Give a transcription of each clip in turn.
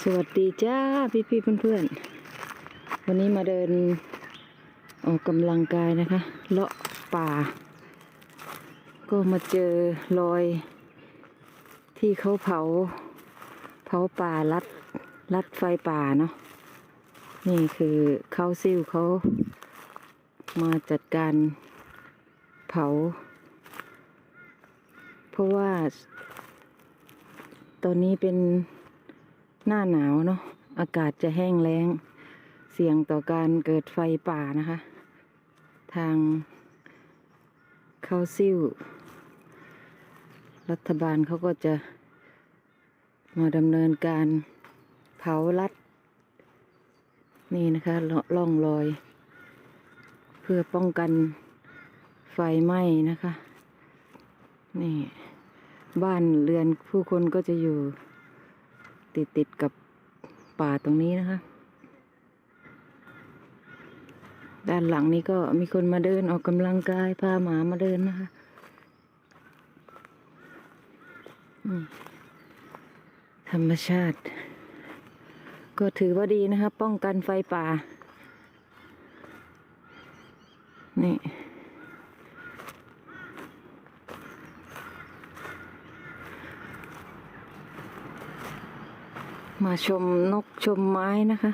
สวัสดีจ้าพี่พี่ๆเพื่อนๆวันนี้มาเดินออกกำลังกายนะคะ เลาะป่า ก็มาเจอรอย ที่เขาเผา เผาป่ารัดรัดไฟป่าเนาะนี่คือเขาซิ่วเขามาจัดการเผา เพราะว่า ตอนนี้เป็น หน้าหนาวเนาะอากาศจะแห้งแล้ง เสี่ยงต่อการเกิดไฟป่านะคะ ทางเขาซิ่วรัฐบาลเขาก็จะมาดำเนินการเผารัด นี่นะคะลล่องรอย เพื่อป้องกันไฟไหม้นะคะ นี่ บ้านเรือนผู้คนก็จะอยู่ ติดติดกับป่าตรงนี้นะคะ ด้านหลังนี้ก็มีคนมาเดินออกกำลังกายพาหมามาเดินนะคะธรรมชาติ ก็ถือว่าดีนะคะ ป้องกันไฟป่า นี่ มาชมนกชมไม้นะคะ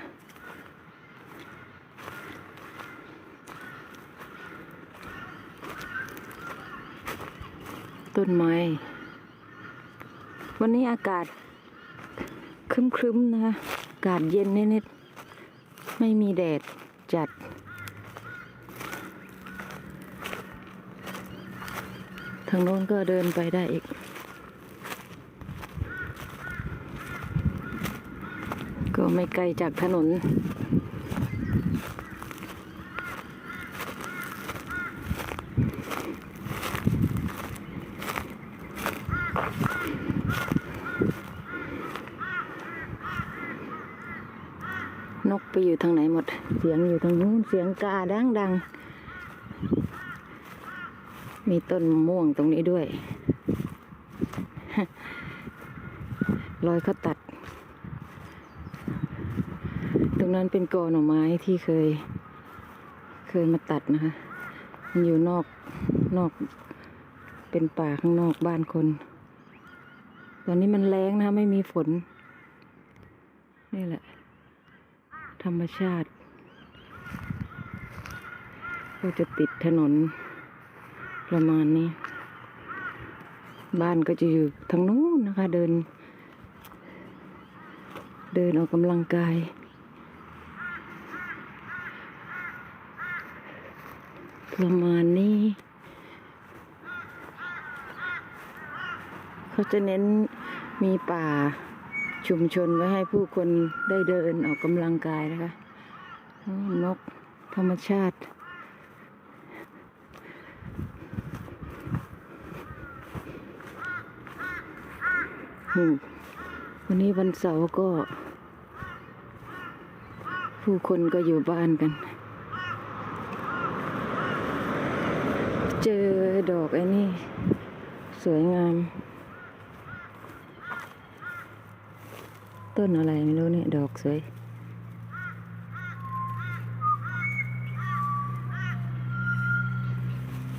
ต้นไม้ วันนี้อากาศครึ้มๆนะคะ อากาศเย็นนิดๆ ไม่มีแดดจัดทางโน้นก็เดินไปได้อีก ไม่ไกลจากถนน นกไปอยู่ทางไหนหมด เสียงอยู่ทางนู้น เสียงกาดังดัง มีต้นมะม่วงตรงนี้ด้วย รอยเขาตัด ตรงนั้นเป็นกอหน่อไม้ที่เคย เคยมาตัดนะคะ มันอยู่นอกนอก เป็นป่าข้างนอกบ้านคน ตอนนี้มันแรงนะคะไม่มีฝน นี่แหละ ธรรมชาติ ก็จะติดถนนประมาณนี้ บ้านก็จะอยู่ทางนู้นนะคะ เดิน เดินออกกำลังกาย ประมาณนี้ เขาจะเน้นมีป่าชุมชนไว้ให้ผู้คนได้เดินออกกำลังกายนะคะ นกธรรมชาติ วันนี้วันเสาร์ก็ ผู้คนก็อยู่บ้านกัน เจอดอกไอ้นี่ สวยงาม ต้นอะไรไม่รู้เนี่ย ดอกสวย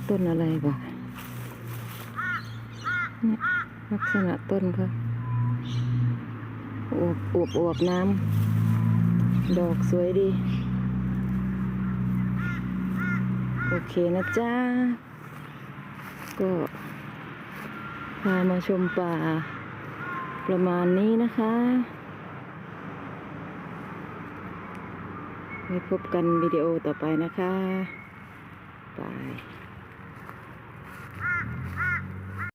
ต้นอะไรบ่เนี่ยลักษณะต้นเขาอวบอวบอวบน้ำ ดอกสวยดี โอเคนะจ๊ะ ก็พามาชมป่า ประมาณนี้นะคะ ไว้พบกันวิดีโอต่อไปนะคะ บาย